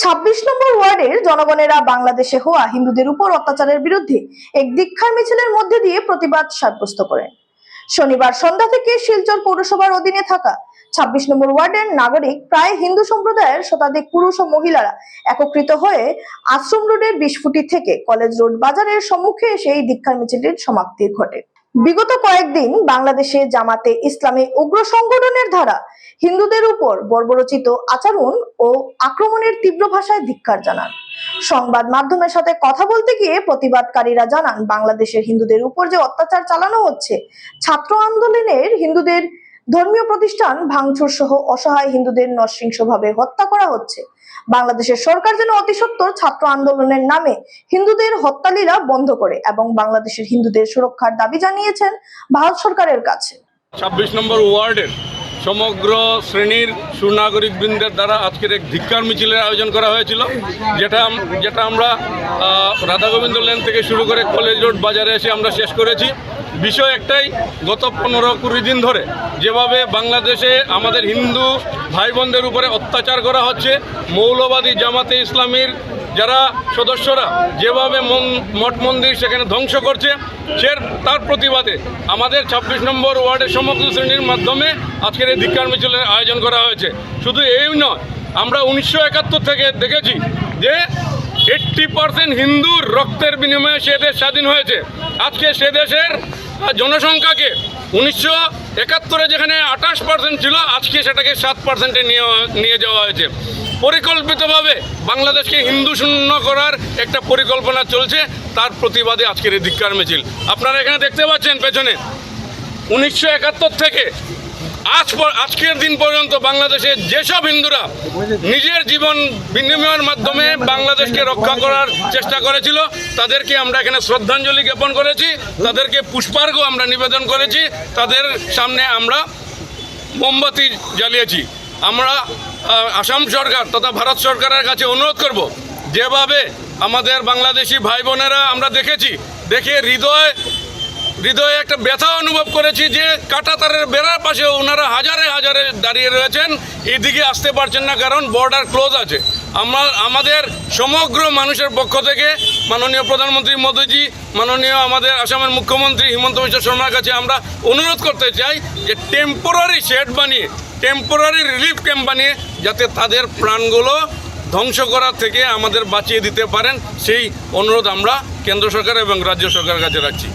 ছাব্বিশ নম্বর ওয়ার্ডের জনগণেরা বাংলাদেশে হওয়া হিন্দুদের উপর অত্যাচারের বিরুদ্ধে এক দীক্ষার মিছিলের মধ্যে দিয়ে প্রতিবাদ সাব্যস্ত করেন। শনিবার সন্ধ্যা থেকে শিলচর পৌরসভার অধীনে থাকা ছাব্বিশ নম্বর ওয়ার্ডের নাগরিক প্রায় হিন্দু সম্প্রদায়ের শতাধিক পুরুষ ও মহিলারা একত্রিত হয়ে আশ্রম রোডের বিশফুটি থেকে কলেজ রোড বাজারের সম্মুখে এসে এই দীক্ষার মিছিলটির সমাপ্তি ঘটে। বিগত কয়েকদিন বাংলাদেশে জামাতে ইসলামী উগ্র সংগঠনের ধারা, হিন্দুদের উপর বর্বরচিত আচরণ ও আক্রমণের তীব্র ভাষায় ধিক্কার জানান। সংবাদ মাধ্যমের সাথে কথা বলতে গিয়ে প্রতিবাদকারীরা জানান, বাংলাদেশের হিন্দুদের উপর যে অত্যাচার চালানো হচ্ছে, ছাত্র আন্দোলনের হিন্দুদের ধর্মীয় প্রতিষ্ঠান ভাঙচুর সহ অসহায় হিন্দুদের নৃশংসভাবে হত্যা করা হচ্ছে। বাংলাদেশের সরকার যেন অতি সত্বর ছাত্র আন্দোলনের নামে হিন্দুদের হত্যালীলা বন্ধ করে এবং বাংলাদেশের হিন্দুদের সুরক্ষার দাবি জানিয়েছেন ভারত সরকারের কাছে। ছাব্বিশ নম্বর ওয়ার্ডের সমগ্র শ্রেণির সুনাগরিক বৃন্দের দ্বারা আজকের এক ধিক্কার মিছিলের আয়োজন করা হয়েছিল যেটা যেটা আমরা আহ, রাধা গোবিন্দ লেন থেকে শুরু করে কলেজ রোড বাজারে এসে আমরা শেষ করেছি। বিষয় একটাই, গত পনেরো কুড়ি দিন ধরে যেভাবে বাংলাদেশে আমাদের হিন্দু ভাই বোনদের উপরে অত্যাচার করা হচ্ছে, মৌলবাদী জামাতে ইসলামীর যারা সদস্যরা যেভাবে মঠ মন্দির সেখানে ধ্বংস করছে সে তার প্রতিবাদে আমাদের ছাব্বিশ নম্বর ওয়ার্ডের সমগ্র শ্রেণির মাধ্যমে আজকের এই ধিক্কার মিছিলের আয়োজন করা হয়েছে। শুধু এই নয়, আমরা উনিশশো একাত্তর থেকে দেখেছি যে এইট্টি পার্সেন্ট হিন্দুর রক্তের বিনিময়ে সে দেশ স্বাধীন হয়েছে। আজকে সে দেশের জনসংখ্যাকে উনিশশো একাত্তরে যেখানে আঠাশ পার্সেন্ট ছিল, আজকে সেটাকে সাত পার্সেন্টে নিয়ে নিয়ে যাওয়া হয়েছে। পরিকল্পিতভাবে বাংলাদেশকে হিন্দু শূন্য করার একটা পরিকল্পনা চলছে, তার প্রতিবাদে আজকের এই ধিক্কার মিছিল। আপনারা এখানে দেখতে পাচ্ছেন পেছনে। উনিশশো একাত্তর থেকে আজ আজকের দিন পর্যন্ত বাংলাদেশের যেসব হিন্দুরা নিজের জীবন বিনিময়ের মাধ্যমে বাংলাদেশকে রক্ষা করার চেষ্টা করেছিল, তাদেরকে আমরা এখানে শ্রদ্ধাঞ্জলি জ্ঞাপন করেছি, তাদেরকে পুষ্পার্ঘ আমরা নিবেদন করেছি, তাদের সামনে আমরা মোমবাতি জ্বালিয়েছি। আমরা আসাম সরকার তথা ভারত সরকারের কাছে অনুরোধ করব, যেভাবে আমাদের বাংলাদেশি ভাই বোনেরা আমরা দেখেছি, দেখে হৃদয় হৃদয়ে একটা ব্যথা অনুভব করেছি যে কাটাতারের বেড়ার পাশে ওনারা হাজারে হাজারে দাঁড়িয়ে রয়েছেন। এদিকে আসতে পারছেন না কারণ বর্ডার ক্লোজ আছে। আমরা আমাদের সমগ্র মানুষের পক্ষ থেকে মাননীয় প্রধানমন্ত্রী মোদীজি, মাননীয় আমাদের আসামের মুখ্যমন্ত্রী হিমন্ত বিশ্ব শর্মার কাছে আমরা অনুরোধ করতে চাই যে টেম্পোরারি শেড বানিয়ে টেম্পোরারি রিলিফ ক্যাম্প বানিয়ে যাতে তাদের প্রাণগুলো ধ্বংস করার থেকে আমাদের বাঁচিয়ে দিতে পারেন। সেই অনুরোধ আমরা কেন্দ্র সরকার এবং রাজ্য সরকারের কাছে রাখছি।